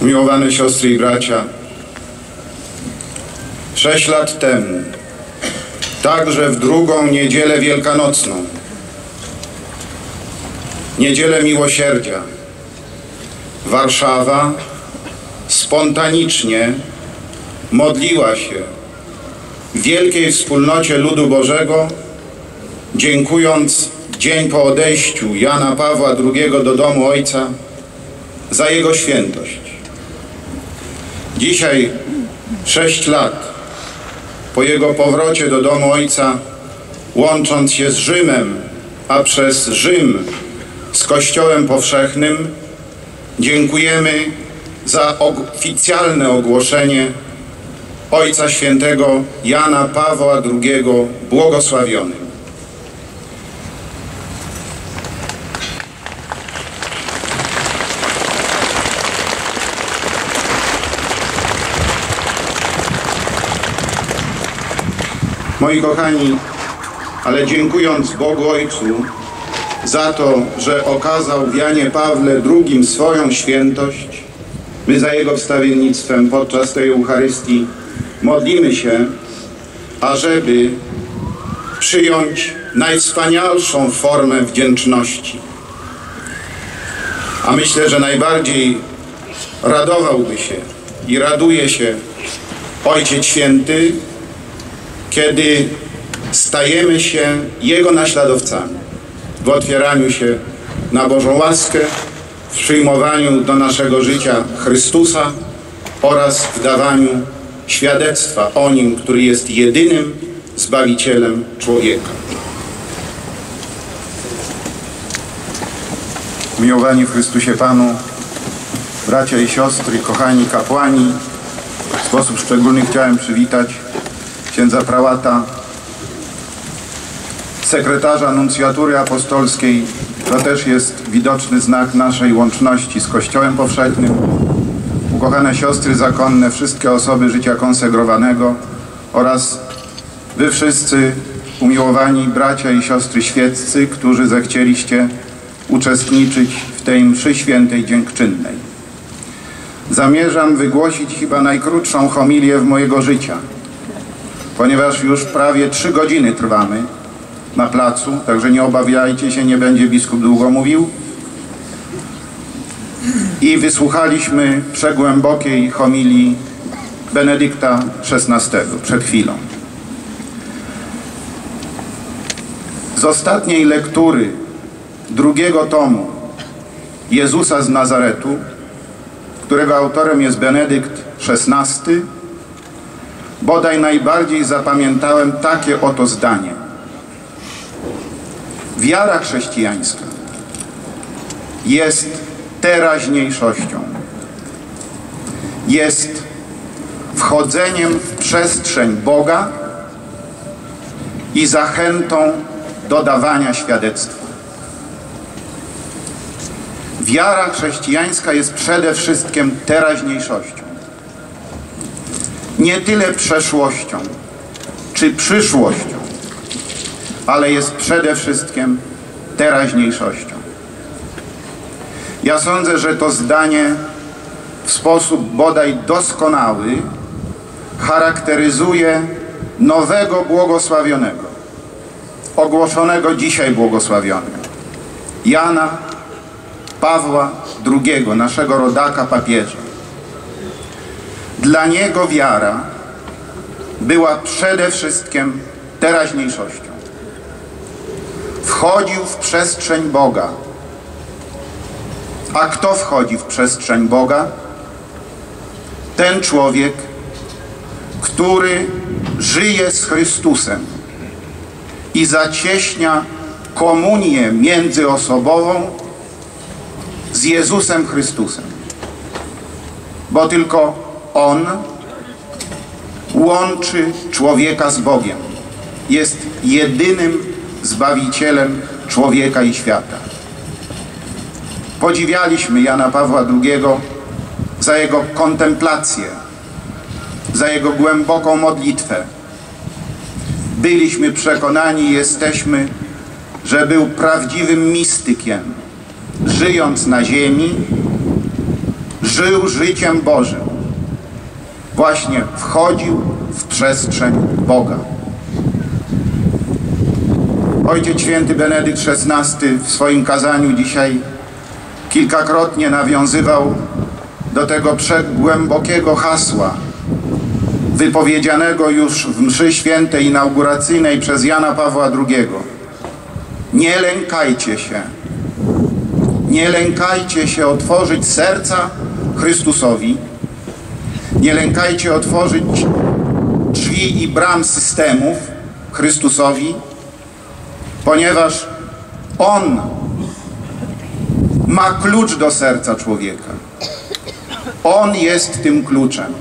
Umiłowane siostry i bracia, sześć lat temu, także w drugą niedzielę wielkanocną, niedzielę miłosierdzia, Warszawa spontanicznie modliła się w wielkiej wspólnocie ludu Bożego, dziękując dzień po odejściu Jana Pawła II do domu Ojca za jego świętość. Dzisiaj, sześć lat po jego powrocie do domu Ojca, łącząc się z Rzymem, a przez Rzym z Kościołem Powszechnym, dziękujemy za oficjalne ogłoszenie Ojca Świętego Jana Pawła II błogosławionym. Moi kochani, ale dziękując Bogu Ojcu za to, że okazał w Janie Pawle II swoją świętość, my za Jego wstawiennictwem podczas tej Eucharystii modlimy się, ażeby przyjąć najwspanialszą formę wdzięczności. A myślę, że najbardziej radowałby się i raduje się Ojciec Święty, kiedy stajemy się Jego naśladowcami w otwieraniu się na Bożą łaskę, w przyjmowaniu do naszego życia Chrystusa oraz w dawaniu świadectwa o Nim, który jest jedynym Zbawicielem człowieka. Miłowani w Chrystusie Panu, bracia i siostry, kochani kapłani, w sposób szczególny chciałem przywitać księdza prałata, sekretarza nuncjatury apostolskiej. To też jest widoczny znak naszej łączności z Kościołem Powszechnym. Ukochane siostry zakonne, wszystkie osoby życia konsegrowanego oraz wy wszyscy umiłowani bracia i siostry świeccy, którzy zechcieliście uczestniczyć w tej mszy świętej dziękczynnej. Zamierzam wygłosić chyba najkrótszą homilię w mojego życia – ponieważ już prawie trzy godziny trwamy na placu, także nie obawiajcie się, nie będzie biskup długo mówił. I wysłuchaliśmy przegłębokiej homilii Benedykta XVI przed chwilą. Z ostatniej lektury drugiego tomu Jezusa z Nazaretu, którego autorem jest Benedykt XVI, bodaj najbardziej zapamiętałem takie oto zdanie. Wiara chrześcijańska jest teraźniejszością. Jest wchodzeniem w przestrzeń Boga i zachętą do dawania świadectwa. Wiara chrześcijańska jest przede wszystkim teraźniejszością nie tyle przeszłością czy przyszłością, ale jest przede wszystkim teraźniejszością. Ja sądzę, że to zdanie w sposób bodaj doskonały charakteryzuje nowego błogosławionego, ogłoszonego dzisiaj błogosławionym, Jana Pawła II, naszego rodaka papieża. Dla niego wiara była przede wszystkim teraźniejszością. Wchodził w przestrzeń Boga. A kto wchodzi w przestrzeń Boga? Ten człowiek, który żyje z Chrystusem i zacieśnia komunię międzyosobową z Jezusem Chrystusem. Bo tylko on łączy człowieka z Bogiem. Jest jedynym Zbawicielem człowieka i świata. Podziwialiśmy Jana Pawła II za jego kontemplację, za jego głęboką modlitwę. Byliśmy przekonani jesteśmy, że był prawdziwym mistykiem, żyjąc na ziemi, żył życiem Bożym. Właśnie wchodził w przestrzeń Boga. Ojciec Święty Benedykt XVI w swoim kazaniu dzisiaj kilkakrotnie nawiązywał do tego przegłębokiego hasła wypowiedzianego już w mszy świętej inauguracyjnej przez Jana Pawła II. Nie lękajcie się. Nie lękajcie się otworzyć serca Chrystusowi. Nie lękajcie otworzyć drzwi i bram systemów Chrystusowi, ponieważ On ma klucz do serca człowieka. On jest tym kluczem.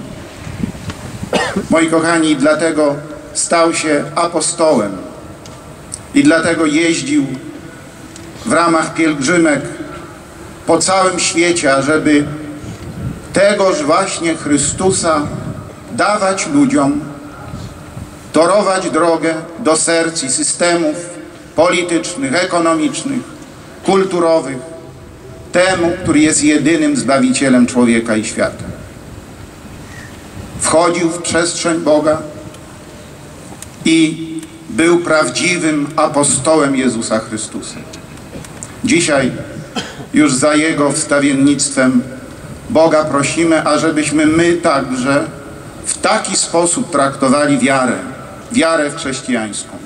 Moi kochani, dlatego stał się apostołem i dlatego jeździł w ramach pielgrzymek po całym świecie, ażeby tegoż właśnie Chrystusa dawać ludziom, torować drogę do serc i systemów politycznych, ekonomicznych, kulturowych, temu, który jest jedynym Zbawicielem człowieka i świata. Wchodził w przestrzeń Boga i był prawdziwym apostołem Jezusa Chrystusa. Dzisiaj już za Jego wstawiennictwem Boga prosimy, ażebyśmy my także w taki sposób traktowali wiarę, wiarę chrześcijańską,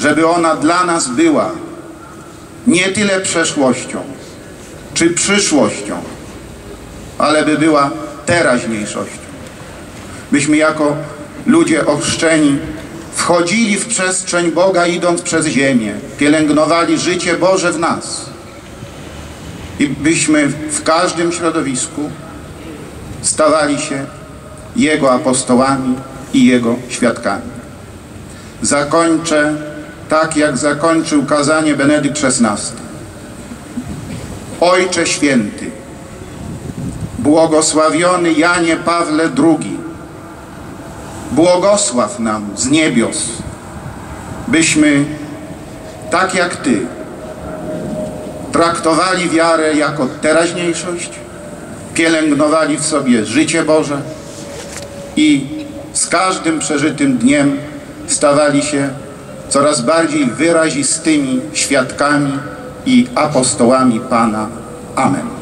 żeby ona dla nas była nie tyle przeszłością czy przyszłością, ale by była teraźniejszością. Byśmy jako ludzie ochrzczeni wchodzili w przestrzeń Boga idąc przez ziemię, pielęgnowali życie Boże w nas i byśmy w każdym środowisku stawali się Jego apostołami i Jego świadkami. Zakończę tak, jak zakończył kazanie Benedykt XVI. Ojcze Święty, błogosławiony Janie Pawle II, błogosław nam z niebios, byśmy, tak jak Ty, traktowali wiarę jako teraźniejszość, pielęgnowali w sobie życie Boże i z każdym przeżytym dniem stawali się coraz bardziej wyrazistymi świadkami i apostołami Pana. Amen.